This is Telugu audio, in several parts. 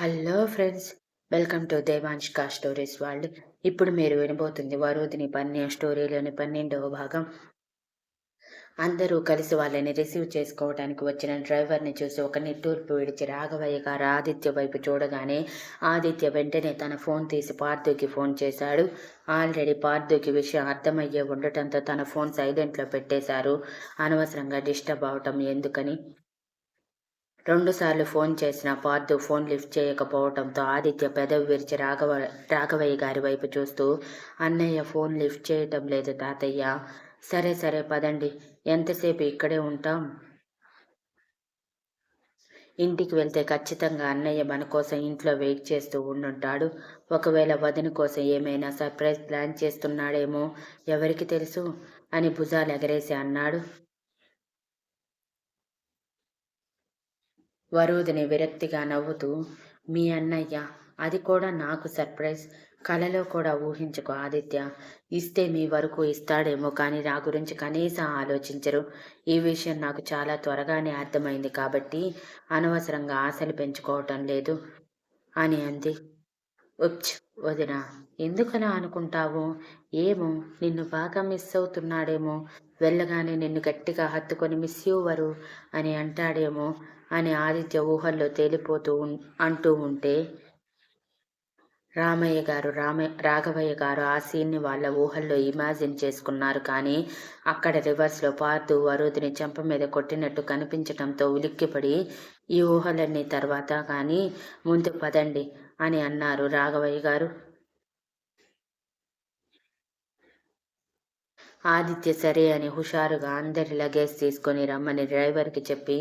హలో ఫ్రెండ్స్ వెల్కమ్ టు దేవాంష్కా స్టోరీస్ వరల్డ్. ఇప్పుడు మీరు వినబోతుంది వరుదిని పన్నె స్టోరీలోని పన్నెండవ భాగం. అందరూ కలిసి వాళ్ళని రిసీవ్ చేసుకోవడానికి వచ్చిన డ్రైవర్ని చూసి ఒక నిట్టూర్పు విడిచి రాఘవయ్య గారు ఆదిత్య వైపు చూడగానే ఆదిత్య వెంటనే తన ఫోన్ తీసి పార్థుకి ఫోన్ చేశాడు. ఆల్రెడీ పార్థుకి విషయం అర్థమయ్యే ఉండటంతో తన ఫోన్ సైలెంట్లో పెట్టేశారు. అనవసరంగా డిస్టర్బ్ అవటం ఎందుకని? రెండుసార్లు ఫోన్ చేసిన పార్థు ఫోన్ లిఫ్ట్ చేయకపోవడంతో ఆదిత్య పెదవి విరిచి రాఘవ రాఘవయ్య గారి వైపు చూస్తూ అన్నయ్య ఫోన్ లిఫ్ట్ చేయటం లేదు తాతయ్య. సరే సరే పదండి. ఎంతసేపు ఇక్కడే ఉంటాం? ఇంటికి వెళ్తే ఖచ్చితంగా అన్నయ్య మన కోసం ఇంట్లో వెయిట్ చేస్తూ ఉండుంటాడు. ఒకవేళ వదిన కోసం ఏమైనా సర్ప్రైజ్ ప్లాన్ చేస్తున్నాడేమో ఎవరికి తెలుసు? అని భుజాలు ఎగరేసి అన్నాడు. వరోధిని విరక్తిగా నవ్వుతూ మీ అన్నయ్య అది కూడా నాకు సర్ప్రైజ్. కలలో కూడా ఊహించుకో ఆదిత్య. ఇస్తే మీ వరకు ఇస్తాడేమో కానీ నా గురించి కనీసం ఆలోచించరు. ఈ విషయం నాకు చాలా త్వరగానే అర్థమైంది కాబట్టి అనవసరంగా ఆశలు పెంచుకోవటం లేదు అని అంది. ఉప్చ్ వదిన ఎందుకలా అనుకుంటావు? ఏమో నిన్ను బాగా మిస్ అవుతున్నాడేమో. వెళ్ళగానే నిన్ను గట్టిగా హత్తుకొని మిస్ యూవరు అని అంటాడేమో. అని ఆదిత్య ఊహల్లో తేలిపోతూ అంటూ ఉంటే రామయ్య గారు రామ రాఘవయ్య గారు ఆ సీన్ని వాళ్ళ ఊహల్లో ఇమాజిన్ చేసుకున్నారు కానీ అక్కడ రివర్స్లో పార్థు వరుదిని చెంప మీద కొట్టినట్టు కనిపించడంతో ఉలిక్కిపడి ఈ ఊహలన్నీ తర్వాత కానీ ముందు పదండి అని అన్నారు రాఘవయ్య గారు. ఆదిత్య సరే అని హుషారుగా అందరి లగేజ్ తీసుకొని రమ్మని డ్రైవర్కి చెప్పి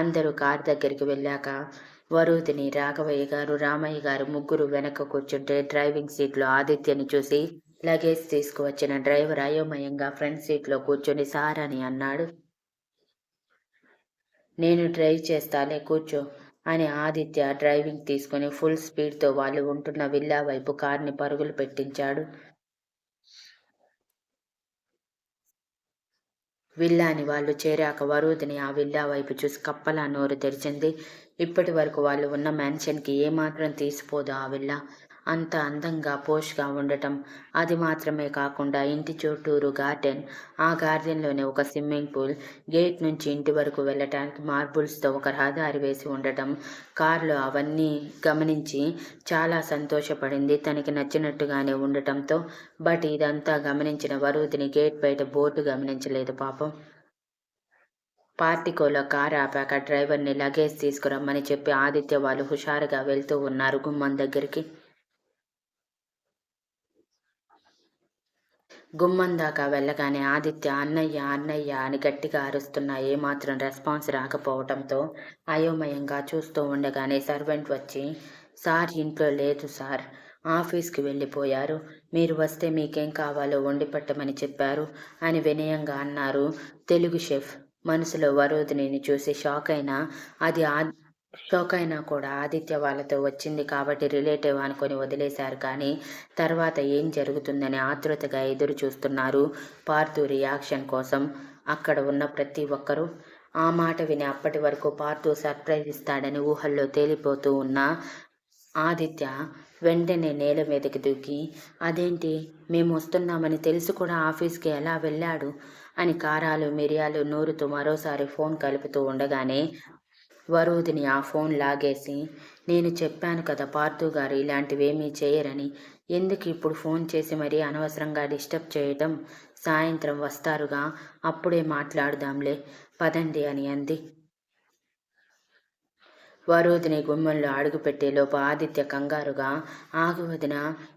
అందరూ కార్ దగ్గరికి వెళ్ళాక వరుదిని రాఘవయ్య గారు రామయ్య గారు ముగ్గురు వెనక కూర్చుంటే డ్రైవింగ్ సీట్లో ఆదిత్యని చూసి లగేజ్ తీసుకువచ్చిన డ్రైవర్ అయోమయంగా ఫ్రంట్ సీట్లో కూర్చొని సార్ అని అన్నాడు. నేను డ్రైవ్ చేస్తాలే కూర్చో అని ఆదిత్య డ్రైవింగ్ తీసుకుని ఫుల్ స్పీడ్తో వాళ్ళు ఉంటున్న విల్లా వైపు కార్ని పరుగులు పెట్టించాడు. విల్లాని వాళ్ళు చేరాక వరుదిని ఆ విల్లా వైపు చూసి కప్పలా నోరు తెరిచింది. ఇప్పటి వరకు వాళ్ళు ఉన్న మ్యాన్షన్కి ఏమాత్రం తీసిపోదు ఆ విల్లా. అంత అందంగా పోష్గా ఉండటం. అది మాత్రమే కాకుండా ఇంటి చుట్టూరు గార్డెన్. ఆ గార్డెన్లోనే ఒక స్విమ్మింగ్ పూల్. గేట్ నుంచి ఇంటి వరకు వెళ్ళటానికి మార్బుల్స్తో ఒక రహదారి వేసి ఉండటం. కారులో అవన్నీ గమనించి చాలా సంతోషపడింది. తనకి నచ్చినట్టుగానే ఉండటంతో బట్ ఇదంతా గమనించిన వరుదిని గేట్ బయట బోర్డు గమనించలేదు పాపం. పార్టికోలో కారు ఆపాక డ్రైవర్ని లగేజ్ తీసుకురమ్మని చెప్పి ఆదిత్య వాళ్ళు హుషారుగా వెళ్తూ ఉన్నారు గుమ్మం దగ్గరికి. గుమ్మం దాకా వెళ్ళగానే ఆదిత్య అన్నయ్య అన్నయ్య అని గట్టిగా అరుస్తున్నా ఏమాత్రం రెస్పాన్స్ రాకపోవడంతో అయోమయంగా చూస్తూ ఉండగానే సర్వెంట్ వచ్చి సార్ ఇంట్లో లేదు సార్. ఆఫీస్కి వెళ్ళిపోయారు. మీరు వస్తే మీకేం కావాలో వండి పెట్టమని చెప్పారు అని వినయంగా అన్నారు తెలుగు షెఫ్. మనసులో వరోధిని చూసి షాక్ అయినా అది షోకైనా కూడా ఆదిత్య వాళ్ళతో వచ్చింది కాబట్టి రిలేటివ్ అనుకొని వదిలేశారు కానీ తర్వాత ఏం జరుగుతుందని ఆతృతగా ఎదురు చూస్తున్నారు పార్థు రియాక్షన్ కోసం. అక్కడ ఉన్న ప్రతి ఒక్కరూ ఆ మాట విని అప్పటి వరకు పార్థు సర్ప్రైజ్ ఇస్తాడని ఊహల్లో తేలిపోతూ ఉన్న ఆదిత్య వెంటనే నేల మీదకి దూకి అదేంటి? మేము వస్తున్నామని తెలిసి కూడా ఆఫీస్కి ఎలా వెళ్ళాడు? అని కారాలు మిరియాలు నూరుతూ మరోసారి ఫోన్ కలుపుతూ ఉండగానే వరూధిని ఆ ఫోన్ లాగేసి నేను చెప్పాను కదా పార్థు గారు ఇలాంటివేమీ చేయరని. ఎందుకు ఇప్పుడు ఫోన్ చేసి మరీ అనవసరంగా డిస్టర్బ్ చేయటం? సాయంత్రం వస్తారుగా అప్పుడే మాట్లాడదాంలే. పదండి అని అంది. వరోధిని గుమ్మంలో అడుగుపెట్టేలోపు ఆదిత్య కంగారుగా ఆగు వదిన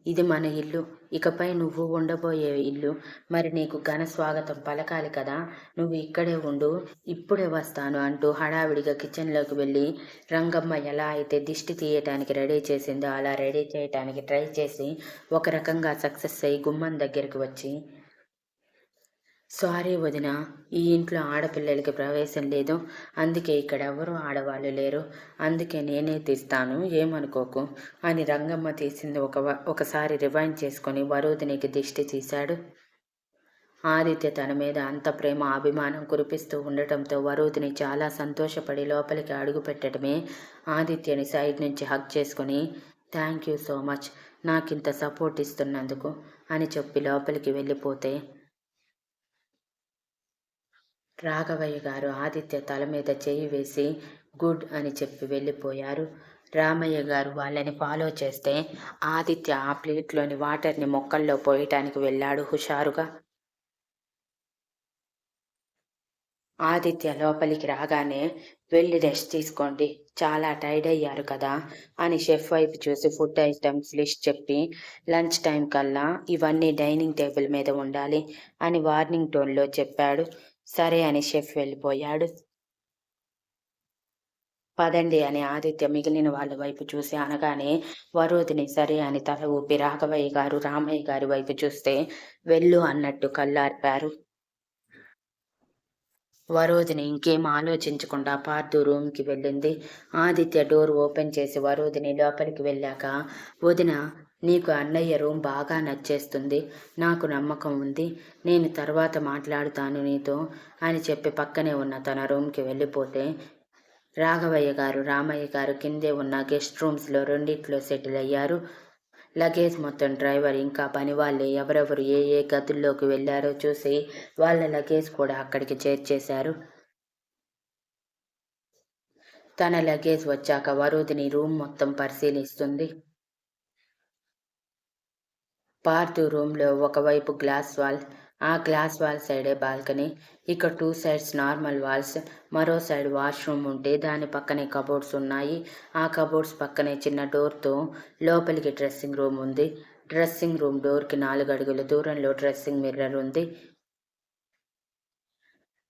ఇది మన ఇల్లు. ఇకపై నువ్వు ఉండబోయే ఇల్లు మరి నీకు ఘన స్వాగతం పలకాలి కదా. నువ్వు ఇక్కడే ఉండు ఇప్పుడే వస్తాను అంటూ హడావిడిగా కిచెన్లోకి వెళ్ళి రంగమ్మ ఎలా అయితే దిష్టి తీయటానికి రెడీ చేసిందో అలా రెడీ చేయటానికి ట్రై చేసి ఒక రకంగా సక్సెస్ అయ్యి గుమ్మం దగ్గరికి వచ్చి సారీ వదిన ఈ ఇంట్లో ఆడపిల్లలకి ప్రవేశం లేదు. అందుకే ఇక్కడ ఎవరు ఆడవాళ్ళు లేరు. అందుకే నేనే తీస్తాను. ఏమనుకోకు? అని రంగమ్మ తీసింది ఒక ఒకసారి రివైండ్ చేసుకొని వరోధినికి దిష్టి తీశాడు. ఆదిత్య తన మీద అంత ప్రేమ అభిమానం కురిపిస్తూ ఉండటంతో వరుదిని చాలా సంతోషపడి లోపలికి అడుగుపెట్టడమే ఆదిత్యని సైడ్ నుంచి హక్ చేసుకుని థ్యాంక్ యూ సో మచ్. నాకింత సపోర్ట్ ఇస్తున్నందుకు అని చెప్పి లోపలికి వెళ్ళిపోతే రాఘవయ్య గారు ఆదిత్య తల మీద చేయి వేసి గుడ్ అని చెప్పి వెళ్ళిపోయారు. రామయ్య గారు వాళ్ళని ఫాలో చేస్తే ఆదిత్య ఆ ప్లేట్లోని వాటర్ని మొక్కల్లో పోయటానికి వెళ్ళాడు హుషారుగా. ఆదిత్య లోపలికి రాగానే వెళ్ళి రెస్ట్ తీసుకోండి చాలా టైర్డ్ అయ్యారు కదా అని షెఫ్ వైపు చూసి ఫుడ్ ఐటమ్స్ లిస్ట్ చెప్పి లంచ్ టైం కల్లా ఇవన్నీ డైనింగ్ టేబుల్ మీద ఉండాలి అని వార్నింగ్ టోన్లో చెప్పాడు. సరే అని షెఫ్ వెళ్ళిపోయాడు. పదండి అని ఆదిత్య మిగిలిన వాళ్ళ వైపు చూసి అనగానే వరోధిని సరే అని తల ఊపి రాఘవయ్య గారు రామయ్య గారి వైపు చూస్తే వెళ్ళు అన్నట్టు కళ్ళార్పారు. వరోధిని ఇంకేం ఆలోచించకుండా పార్థు రూమ్కి వెళ్ళింది. ఆదిత్య డోర్ ఓపెన్ చేసి వరోధిని లోపలికి వెళ్ళాక వదిన నీకు అన్నయ్య రూమ్ బాగా నచ్చేస్తుంది నాకు నమ్మకం ఉంది నేను తర్వాత మాట్లాడుతాను నీతో అని చెప్పి పక్కనే ఉన్న తన రూమ్కి వెళ్ళిపోతే రాఘవయ్య గారు రామయ్య గారు కిందే ఉన్న గెస్ట్ రూమ్స్లో రెండిట్లో సెటిల్ అయ్యారు. లగేజ్ మొత్తం డ్రైవర్ ఇంకా పని వాళ్ళే ఎవరెవరు ఏ ఏ గదుల్లోకి వెళ్ళారో చూసి వాళ్ళ లగేజ్ కూడా అక్కడికి చేర్చేశారు. తన లగేజ్ వచ్చాక వరుదిని రూమ్ మొత్తం పరిశీలిస్తుంది. పార్థు రూమ్లో ఒకవైపు గ్లాస్ వాల్ ఆ గ్లాస్ వాల్ సైడే బాల్కనీ ఇక టూ సైడ్స్ నార్మల్ వాల్స్ మరో సైడ్ వాష్రూమ్ ఉంటే దాని పక్కనే కబోర్డ్స్ ఉన్నాయి. ఆ కబోర్డ్స్ పక్కనే చిన్న డోర్తో లోపలికి డ్రెస్సింగ్ రూమ్ ఉంది. డ్రెస్సింగ్ రూమ్ డోర్కి నాలుగు అడుగుల దూరంలో డ్రెస్సింగ్ మిర్రర్ ఉంది.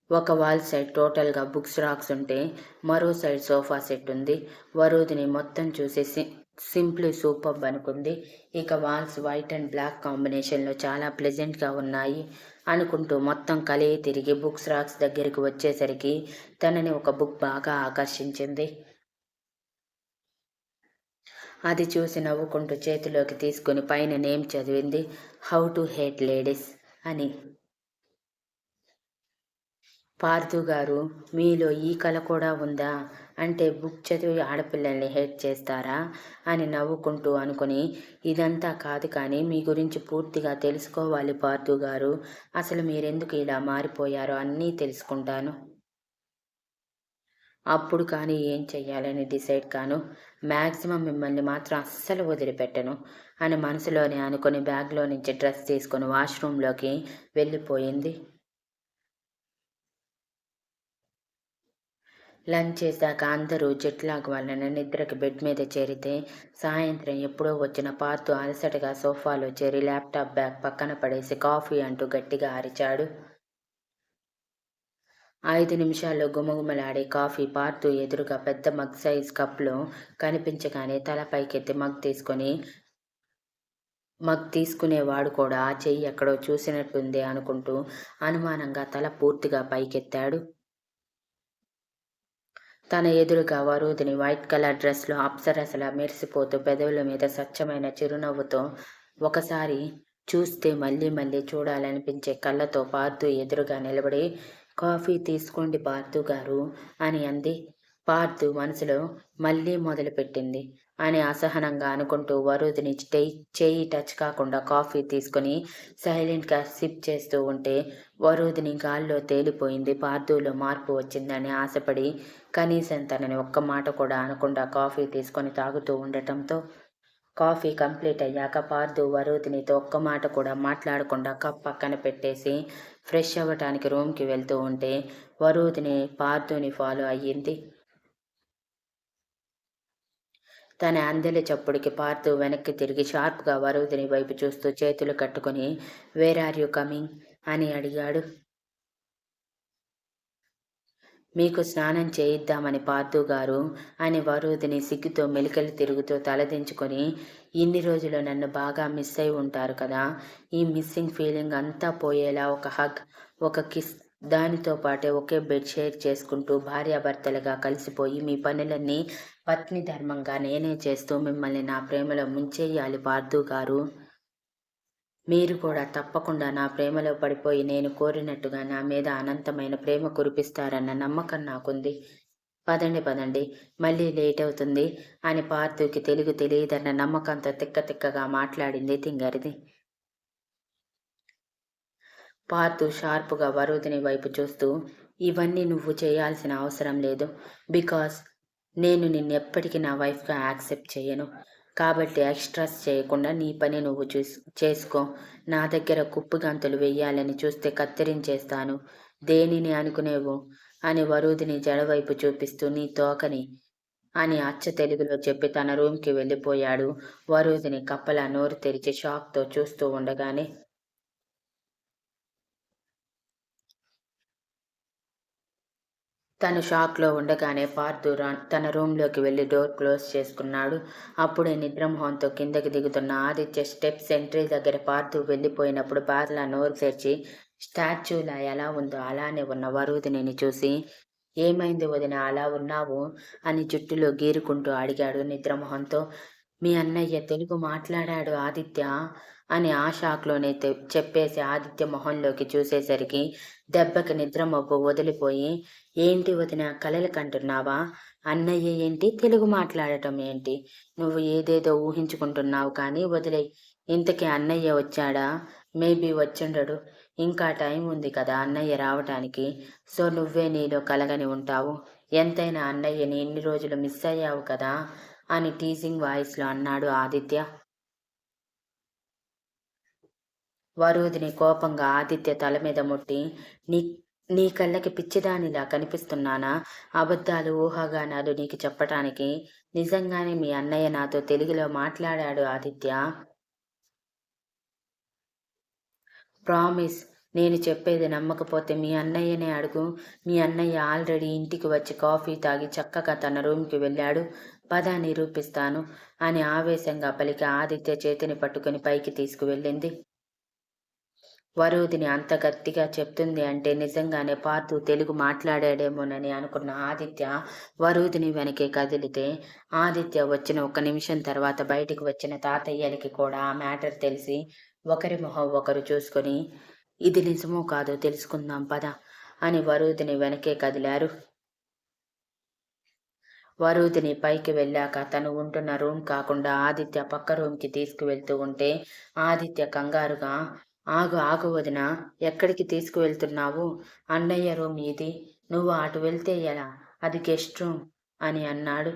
ఒక వాల్ సైడ్ టోటల్గా బుక్స్ రాక్స్ ఉంటే మరో సైడ్ సోఫా సెట్ ఉంది. వరుదిని మొత్తం చూసేసి సింప్లీ సూపర్ అనుకుంది. ఇక వాల్స్ వైట్ అండ్ బ్లాక్ కాంబినేషన్లో చాలా ప్లెజెంట్గా ఉన్నాయి అనుకుంటూ మొత్తం కలిగి తిరిగి బుక్స్ రాక్స్ దగ్గరికి వచ్చేసరికి తనని ఒక బుక్ బాగా ఆకర్షించింది. అది చూసి నవ్వుకుంటూ చేతిలోకి తీసుకుని పైన నేమ్ చదివింది హౌ టు హేట్ లేడీస్ అని. పార్థు గారు మీలో ఈ కళ కూడా ఉందా? అంటే బుక్ చదివి ఆడపిల్లల్ని హేట్ చేస్తారా? అని నవ్వుకుంటూ అనుకుని ఇదంతా కాదు కానీ మీ గురించి పూర్తిగా తెలుసుకోవాలి పార్థు గారు. అసలు మీరెందుకు ఇలా మారిపోయారో అన్నీ తెలుసుకుంటాను. అప్పుడు కానీ ఏం చెయ్యాలని డిసైడ్ కాను. మ్యాక్సిమం మిమ్మల్ని మాత్రం అస్సలు వదిలిపెట్టను అని మనసులోనే అనుకుని బ్యాగ్లో నుంచి డ్రెస్ తీసుకుని వాష్రూమ్లోకి వెళ్ళిపోయింది. లంచ్ చేశాక అందరూ జెట్లాగ్ వలన నిద్రకి బెడ్ మీద చేరితే సాయంత్రం ఎప్పుడో వచ్చిన పార్తు అలసటగా సోఫాలో చేరి ల్యాప్టాప్ బ్యాగ్ పక్కన పడేసి కాఫీ అంటూ గట్టిగా అరిచాడు. ఐదు నిమిషాల్లో గుమగుమలాడే కాఫీ పార్తు ఎదురుగా పెద్ద మగ్ సైజ్ కప్లో కనిపించగానే తల పైకెత్తి మగ్ తీసుకొని మగ్ తీసుకునేవాడు కూడా ఆ చెయ్యి ఎక్కడో చూసినట్టుంది అనుకుంటూ అనుమానంగా తల పూర్తిగా పైకెత్తాడు. తన ఎదురుగా వరుదిని వైట్ కలర్ డ్రెస్లో అప్సరసలా మెరిసిపోతూ పెదవుల మీద స్వచ్ఛమైన చిరునవ్వుతో ఒకసారి చూస్తే మళ్ళీ మళ్ళీ చూడాలనిపించే కళ్ళతో పార్థు ఎదురుగా నిలబడి కాఫీ తీసుకోండి పార్థు గారు అని అంది. పార్థు మనసులో మళ్ళీ మొదలుపెట్టింది. అని అసహనంగా అనుకుంటూ వరుదిని చేయి టచ్ కాకుండా కాఫీ తీసుకుని సైలెంట్గా సిప్ చేస్తూ ఉంటే వరుదిని గాల్లో తేలిపోయింది. పార్థులో మార్పు వచ్చిందని ఆశపడి కనీసం తనని ఒక్క మాట కూడా అనకుండా కాఫీ తీసుకొని తాగుతూ ఉండటంతో కాఫీ కంప్లీట్ అయ్యాక పార్థు వరుదినితో ఒక్క మాట కూడా మాట్లాడకుండా కప్ పక్కన పెట్టేసి ఫ్రెష్ అవ్వటానికి రూమ్కి వెళ్తూ ఉంటే వరుదిని పార్థుని ఫాలో అయ్యింది. తన అందెల చప్పుడికి పార్తూ వెనక్కి తిరిగి షార్ప్గా వరుదిని వైపు చూస్తూ చేతులు కట్టుకుని వేర్ ఆర్ యు కమింగ్ అని అడిగాడు. మీకు స్నానం చేయిద్దామని పార్థు గారు అని వరుదిని సిగ్గుతో మెలికలు తిరుగుతూ తలదించుకొని ఇన్ని రోజులు నన్ను బాగా మిస్ అయి ఉంటారు కదా ఈ మిస్సింగ్ ఫీలింగ్ అంతా పోయేలా ఒక హగ్ ఒక కిస్ దానితో పాటే ఒకే బెడ్ షేర్ చేసుకుంటూ భార్యాభర్తలుగా కలిసిపోయి మీ పనులన్నీ పత్ని ధర్మంగా నేనే చేస్తూ మిమ్మల్ని నా ప్రేమలో ముంచేయాలి పార్థు గారు. మీరు కూడా తప్పకుండా నా ప్రేమలో పడిపోయి నేను కోరినట్టుగా నా మీద అనంతమైన ప్రేమ కురిపిస్తారన్న నమ్మకం నాకుంది. పదండి పదండి. మళ్ళీ లేట్ అవుతుంది అని పార్థుకి తెలుగు తెలియదన్న నమ్మకంతో తిక్క తిక్కగా మాట్లాడింది తింగరిది. పార్థు షార్పుగా వరుదిని వైపు చూస్తూ ఇవన్నీ నువ్వు చేయాల్సిన అవసరం లేదు. బికాస్ నేను నిన్నెప్పటికీ నా వైఫ్గా యాక్సెప్ట్ చేయను కాబట్టి ఎక్స్ట్రాస్ చేయకుండా నీ పని నువ్వు చూ చేసుకో. నా దగ్గర కుప్పుగంతులు వెయ్యాలని చూస్తే కత్తిరించేస్తాను. దేనిని అనుకునేవు? అని వరుదిని జడవైపు చూపిస్తూ నీ తోకని అని అచ్చ తెలుగులో చెప్పి తన రూమ్కి వెళ్ళిపోయాడు. వరుదిని కప్పల నోరు తెరిచి షాక్తో చూస్తూ ఉండగానే తను షాక్లో ఉండగానే పార్థురాన్ తన రూమ్లోకి వెళ్ళి డోర్ క్లోజ్ చేసుకున్నాడు. అప్పుడే నిద్రమోహంతో కిందకి దిగుతున్న ఆదిత్య స్టెప్స్ ఎంట్రీ దగ్గర పార్థు వెళ్ళిపోయినప్పుడు బాధలా నోరు తెరిచి స్టాచ్యూలా ఎలా ఉందో అలానే ఉన్న వరుదిని చూసి ఏమైంది వదిన అలా ఉన్నావు? అని జుట్టులో గీరుకుంటూ అడిగాడు నిద్రమోహంతో మీ అన్నయ్య తెలుగు మాట్లాడాడు ఆదిత్య. అని ఆ షాక్లోనే చెప్పేసి ఆదిత్య మొహంలోకి చూసేసరికి దెబ్బకి నిద్రమబ్బు వదిలిపోయి ఏంటి వదిన కలలు కంటున్నావా? అన్నయ్య ఏంటి? తెలుగు మాట్లాడటం ఏంటి? నువ్వు ఏదేదో ఊహించుకుంటున్నావు కానీ వదిలే ఇంతకీ అన్నయ్య వచ్చాడా? మేబీ వచ్చుండడు. ఇంకా టైం ఉంది కదా అన్నయ్య రావటానికి. సో నువ్వే నీలో కలగని ఉంటావు. ఎంతైనా అన్నయ్యని ఇన్ని రోజులు మిస్ అయ్యావు కదా? అని టీజింగ్ వాయిస్లో అన్నాడు ఆదిత్య. వరుదిని కోపంగా ఆదిత్య తల మీద ముట్టి నీ నీ కళ్ళకి పిచ్చిదానిలా కనిపిస్తున్నానా? అబద్ధాలు ఊహాగానాలు నీకు చెప్పటానికి నిజంగానే మీ అన్నయ్య నాతో తెలుగులో మాట్లాడాడు ఆదిత్య. ప్రామిస్ నేను చెప్పేది నమ్మకపోతే మీ అన్నయ్యనే అడుగు. మీ అన్నయ్య ఆల్రెడీ ఇంటికి వచ్చి కాఫీ తాగి చక్కగా తన రూమ్కి వెళ్ళాడు. పద నిరూపిస్తాను అని ఆవేశంగా పలికి ఆదిత్య చేతిని పట్టుకుని పైకి తీసుకువెళ్ళింది. వరుదిని అంత గట్టిగా చెప్తుంది అంటే నిజంగానే పార్థు తెలుగు మాట్లాడాడేమోనని అనుకున్న ఆదిత్య వరుదిని వెనకే కదిలితే ఆదిత్య వచ్చిన ఒక నిమిషం తర్వాత బయటికి వచ్చిన తాతయ్యలకి కూడా ఆ మ్యాటర్ తెలిసి ఒకరి మొహం ఒకరు చూసుకొని ఇది నిజమో కాదో తెలుసుకుందాం పద అని వరుదిని వెనకే కదిలారు. వరుదిని పైకి వెళ్ళాక తను ఉంటున్న రూమ్ కాకుండా ఆదిత్య పక్క రూమ్కి తీసుకువెళ్తూ ఉంటే ఆదిత్య కంగారుగా ఆగు ఆగు వదిన ఎక్కడికి తీసుకువెళ్తున్నావు? అన్నయ్య రూమ్ ఇది నువ్వు అటు వెళ్తే ఎలా? అది గెస్ట్ రూమ్ అని అన్నాడు.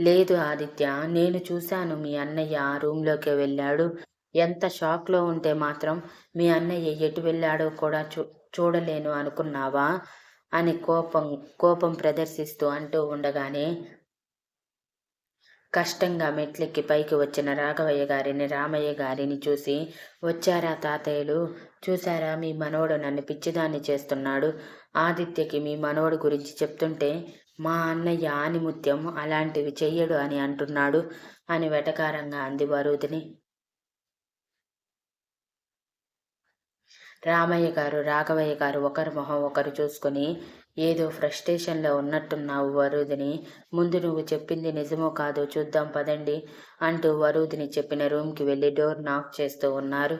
లేదు ఆదిత్య నేను చూశాను మీ అన్నయ్య ఆ రూమ్లోకి వెళ్ళాడు. ఎంత షాక్లో ఉంటే మాత్రం మీ అన్నయ్య ఎటు వెళ్ళాడో కూడా చూ చూడలేను అనుకున్నావా? అని కోపం కోపం ప్రదర్శిస్తూ అంటూ ఉండగానే కష్టంగా మెట్లెక్కి పైకి వచ్చిన రాఘవయ్య గారిని రామయ్య గారిని చూసి వచ్చారా తాతయ్యలు? చూసారా మీ మనవడు నన్ను పిచ్చిదాన్ని చేస్తున్నాడు. ఆదిత్యకి మీ మనవడు గురించి చెప్తుంటే మా అన్నయ్య ఆనిముత్యం అలాంటివి చెయ్యడు అని అంటున్నాడు అని వెటకారంగా అంది వరుదిని. రామయ్య గారు రాఘవయ్య గారు ఒకరి మొహం ఒకరు చూసుకొని ఏదో ఫ్రస్ట్రేషన్లో ఉన్నట్టున్నావు వరుదిని. ముందు నువ్వు చెప్పింది నిజమో కాదో చూద్దాం పదండి అంటూ వరుదిని చెప్పిన రూమ్కి వెళ్ళి డోర్ నాక్ చేస్తూ ఉన్నారు.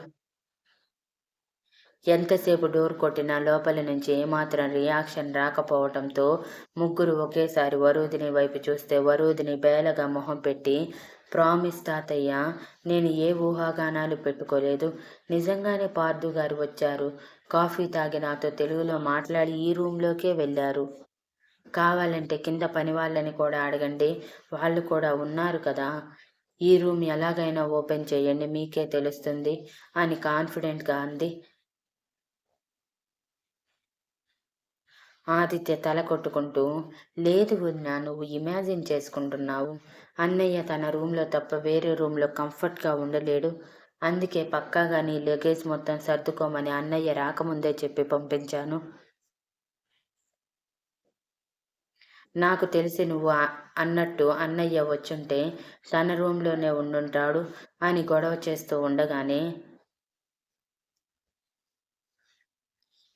ఎంతసేపు డోర్ కొట్టినా లోపలి నుంచి ఏమాత్రం రియాక్షన్ రాకపోవటంతో ముగ్గురు ఒకేసారి వరుదిని వైపు చూస్తే వరుదిని బేలగా మొహం పెట్టి ప్రామిస్ తాతయ్య నేను ఏ ఊహాగానాలు పెట్టుకోలేదు. నిజంగానే పార్దు గారు వచ్చారు. కాఫీ తాగి నాతో తెలుగులో మాట్లాడి ఈ రూమ్లోకే వెళ్ళారు. కావాలంటే కింద పని వాళ్ళని కూడా అడగండి. వాళ్ళు కూడా ఉన్నారు కదా. ఈ రూమ్ ఎలాగైనా ఓపెన్ చేయండి మీకే తెలుస్తుంది అని కాన్ఫిడెంట్గా అంది. ఆదిత్య తల కొట్టుకుంటూ లేదు వదిన నువ్వు ఇమాజిన్ చేసుకుంటున్నావు. అన్నయ్య తన రూమ్లో తప్ప వేరే రూమ్లో కంఫర్ట్గా ఉండలేడు. అందుకే పక్కాగా నీ లగేజ్ మొత్తం సర్దుకోమని అన్నయ్య రాకముందే చెప్పి పంపించాను. నాకు తెలిసి నువ్వు అన్నట్టు అన్నయ్య వచ్చుంటే తన రూమ్లోనే ఉండుంటాడు అని గొడవ చేస్తూ ఉండగానే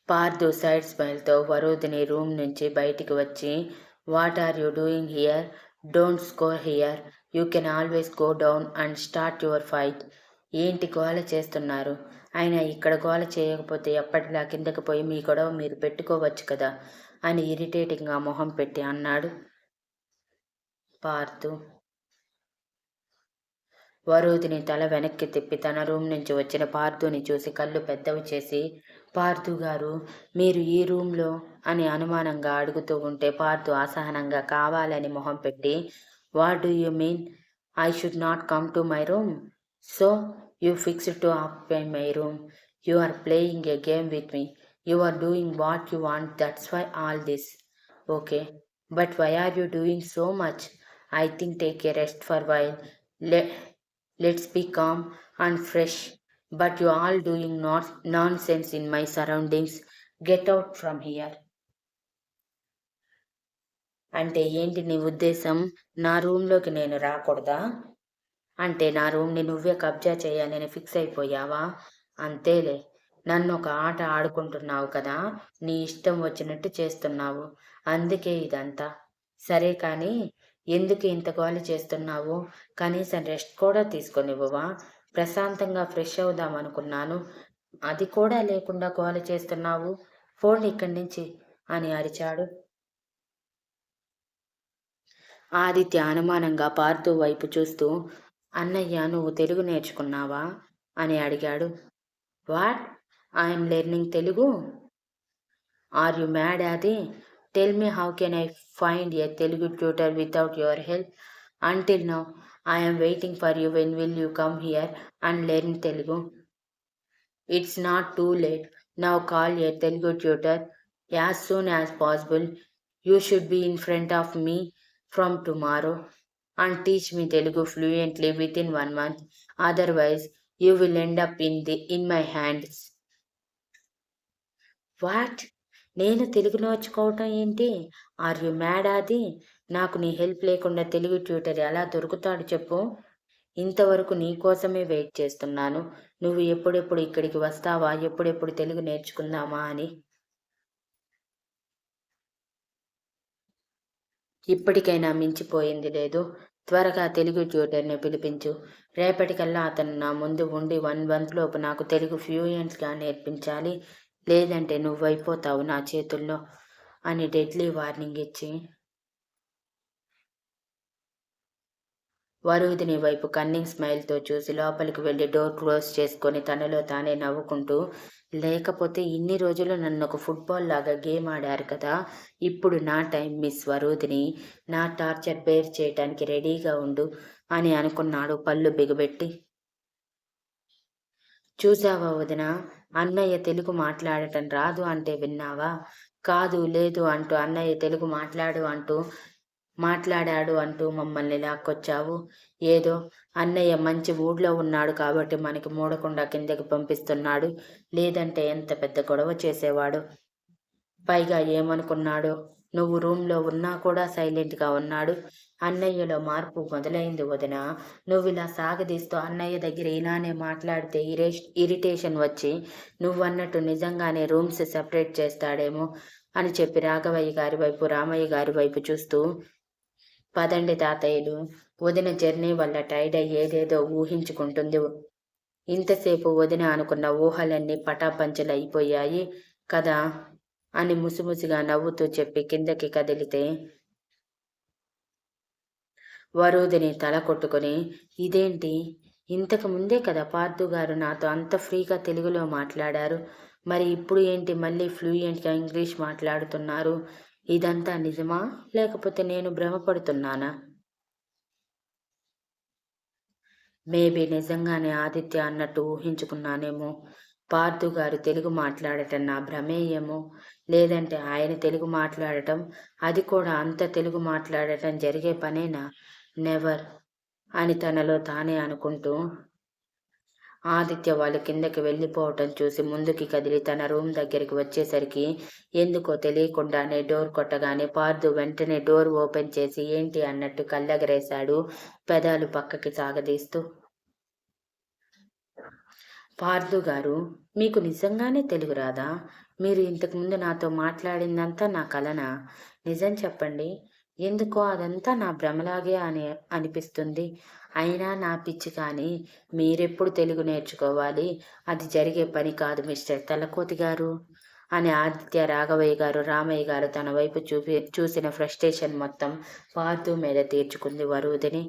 పార్థు సైడ్ స్మైల్తో వరోధిని రూమ్ నుంచి బయటికి వచ్చి what are you doing here? Don't score here. You can always go down and start your fight. ఏంటి గోల చేస్తున్నారు? ఆయన ఇక్కడ గోల చేయకపోతే ఎప్పటిలా కిందకి పోయి మీ గొడవ మీరు పెట్టుకోవచ్చు కదా? అని ఇరిటేటింగ్గా మొహం పెట్టి అన్నాడు పార్థు. వరూధిని తల వెనక్కి తిప్పి తన రూమ్ నుంచి వచ్చిన పార్థుని చూసి కళ్ళు పెద్దవి చేసి పార్థు గారు మీరు ఈ రూమ్లో అని అనుమానంగా అడుగుతూ ఉంటే పార్థు అసహనంగా కావాలని మొహం పెట్టి what do you mean? I should not come to my room. So you fixed to occupy my room. You are playing a game with me. You are doing what you want. That's why all this. Okay. But why are you doing so much? I think take a rest for while. లే Let's calm and fresh. But you all doing not nonsense in my surroundings. Get out from here. అంటే ఏంటి నీ ఉద్దేశం? నా రూమ్లోకి నేను రాకూడదా? అంటే నా రూమ్ని నువ్వే కబ్జా చేయాలని ఫిక్స్ అయిపోయావా? అంతేలే. నన్ను ఒక ఆట ఆడుకుంటున్నావు కదా? నీ ఇష్టం వచ్చినట్టు చేస్తున్నావు. అందుకే ఇదంతా. సరే కానీ ఎందుకు ఇంత గోలి చేస్తున్నావు? కనీసం రెస్ట్ కూడా తీసుకొనివ్వవా? ప్రశాంతంగా ఫ్రెష్ అవుదాం అనుకున్నాను. అది కూడా లేకుండా గోలి చేస్తున్నావు? ఫోన్ ఇక్కడి నుంచి అని అరిచాడు. ఆదిత్య అనుమానంగా పార్థు వైపు చూస్తూ అన్నయ్య నువ్వు తెలుగు నేర్చుకున్నావా? అని అడిగాడు. What? I'm learning Telugu? Are you mad అది tell me how can I find a Telugu tutor without your help? Until now, I am waiting for you. When will you come here and learn Telugu? It's not too late. Now call a Telugu tutor as soon as possible. You should be in front of me from tomorrow and teach me Telugu fluently within one month. Otherwise, you will end up in the in my hands. What? నేను తెలుగు నేర్చుకోవటం ఏంటి ఆర్ యు మ్యాడ్ అది నాకు నీ హెల్ప్ లేకుండా తెలుగు ట్యూటర్ ఎలా దొరుకుతాడు చెప్పు. ఇంతవరకు నీ కోసమే వెయిట్ చేస్తున్నాను. నువ్వు ఎప్పుడెప్పుడు ఇక్కడికి వస్తావా? ఎప్పుడెప్పుడు తెలుగు నేర్చుకుందామా అని. ఇప్పటికైనా మించిపోయింది లేదు. త్వరగా తెలుగు ట్యూటర్ని పిలిపించు. రేపటికల్లా అతను నా ముందు ఉండి వన్ మంత్ లోపు నాకు తెలుగు ఫ్లూయెంట్గా నేర్పించాలి. లేదంటే నువ్వైపోతావు నా చేతుల్లో అని డెడ్లీ వార్నింగ్ ఇచ్చి. వరుదిని వైపు కన్నింగ్ స్మైల్తో చూసి లోపలికి వెళ్ళి డోర్ క్లోజ్ చేసుకొని తనలో తానే నవ్వుకుంటూ లేకపోతే ఇన్ని రోజులు నన్ను ఒక ఫుట్బాల్ లాగా గేమ్ ఆడారు కదా ఇప్పుడు నా టైం మిస్ వరుదిని. నా టార్చర్ బేర్ చేయడానికి రెడీగా ఉండు అని అనుకున్నాడు పళ్ళు బిగబెట్టి. చూసావా వదిన అన్నయ్య తెలుగు మాట్లాడటం రాదు అంటే విన్నావా? కాదు లేదు అంటూ అన్నయ్య తెలుగు మాట్లాడు అంటూ మాట్లాడాడు అంటూ మమ్మల్ని లాక్కొచ్చావు. ఏదో అన్నయ్య మంచి ఊళ్ళో ఉన్నాడు కాబట్టి మనకి మూడకుండా కిందకి పంపిస్తున్నాడు. లేదంటే ఎంత పెద్ద గొడవ చేసేవాడు. పైగా ఏమనుకున్నాడు? నువ్వు రూమ్లో ఉన్నా కూడా సైలెంట్గా ఉన్నాడు. అన్నయ్యలో మార్పు మొదలైంది వదిన. నువ్వు ఇలా సాగదీస్తూ అన్నయ్య దగ్గర ఇలానే మాట్లాడితే ఇరే ఇరిటేషన్ వచ్చి నువ్వు అన్నట్టు నిజంగానే రూమ్స్ సెపరేట్ చేస్తాడేమో అని చెప్పి రాఘవయ్య గారి వైపు రామయ్య గారి వైపు చూస్తూ పదండి తాతయ్యలు. వదిన జర్నీ వల్ల టైడ్ అయ్యి ఏదేదో ఊహించుకుంటుంది. ఇంతసేపు వదిన అనుకున్న ఊహలన్నీ పటాపంచలు అయిపోయాయి కదా అని ముసిముసిగా నవ్వుతూ చెప్పి కిందకి కదిలితే వరుదిని తల కొట్టుకొని ఇదేంటి? ఇంతకు ముందే కదా పార్థు గారు నాతో అంత ఫ్రీగా తెలుగులో మాట్లాడారు. మరి ఇప్పుడు ఏంటి మళ్ళీ ఫ్లూయెంట్గా ఇంగ్లీష్ మాట్లాడుతున్నారు? ఇదంతా నిజమా? లేకపోతే నేను భ్రమపడుతున్నానా? మేబీ నిజంగానే ఆదిత్య అన్నట్టు ఊహించుకున్నానేమో. పార్థు గారు తెలుగు మాట్లాడటం నా భ్రమేయేమో లేదంటే ఆయన తెలుగు మాట్లాడటం అది కూడా అంత తెలుగు మాట్లాడటం జరిగే పనేనా? నెవర్ అని తనలో తానే అనుకుంటూ ఆదిత్య వాళ్ళు కిందకి వెళ్ళిపోవటం చూసి ముందుకి కదిలి తన రూమ్ దగ్గరికి వచ్చేసరికి ఎందుకో తెలియకుండానే డోర్ కొట్టగానే పార్దు వెంటనే డోర్ ఓపెన్ చేసి ఏంటి అన్నట్టు కళ్ళగరేశాడు. పెదాలు పక్కకి సాగదీస్తూ పార్దు గారు మీకు నిజంగానే తెలుగు రాదా? మీరు ఇంతకుముందు నాతో మాట్లాడిందంతా నా కలనా? నిజం చెప్పండి. ఎందుకో అదంతా నా భ్రమలాగే అని అనిపిస్తుంది. అయినా నా పిచ్చి కానీ మీరెప్పుడు తెలుగు నేర్చుకోవాలి? అది జరిగే పని కాదు మిస్టర్ తలకోతి గారు. అని ఆదిత్య రాఘవయ్య గారు రామయ్య గారు తన వైపు చూపి చూసిన ఫ్రస్ట్రేషన్ మొత్తం పార్థు మీద తీర్చుకుంది వరుదిని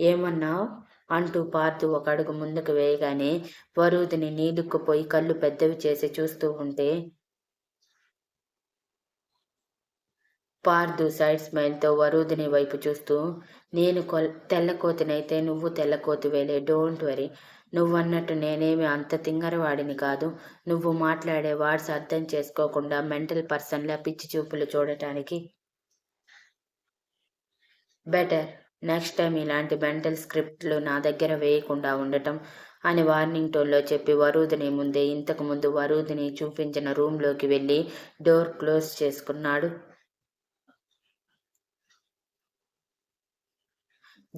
ఏమన్నావు? అంటూ పార్థు ఒక అడుగు ముందుకు వేయగానే వరుదిని నీలుక్కుపోయి కళ్ళు పెద్దవి చేసి చూస్తూ ఉంటే పార్దు సైడ్ స్మైల్తో వరుదిని వైపు చూస్తూ నేను కొల్ తెల్లకోతినైతే నువ్వు తెల్లకోతివేలే డోంట్ వరీ. నువ్వన్నట్టు నేనేమి అంత తింగరవాడిని కాదు. నువ్వు మాట్లాడే వాడ్స్ అర్థం చేసుకోకుండా మెంటల్ పర్సన్లా పిచ్చి చూపులు చూడటానికి. బెటర్. నెక్స్ట్ టైం ఇలాంటి మెంటల్ స్క్రిప్ట్లు నా దగ్గర వేయకుండా ఉండటం అని వార్నింగ్ టోన్లో చెప్పి వరూధిని ముందే ఇంతకు ముందు వరూధిని చూపించిన రూమ్లోకి వెళ్ళి డోర్ క్లోజ్ చేసుకున్నాడు.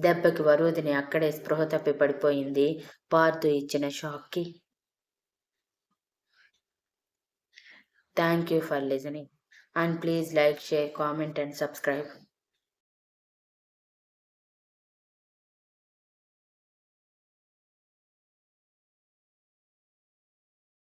దెబ్బకి వరుదిని అక్కడే స్పృహ తప్పి పడిపోయింది. పార్థు ఇచ్చిన షాక్కి. Thank you for listening. And please like share comment and subscribe.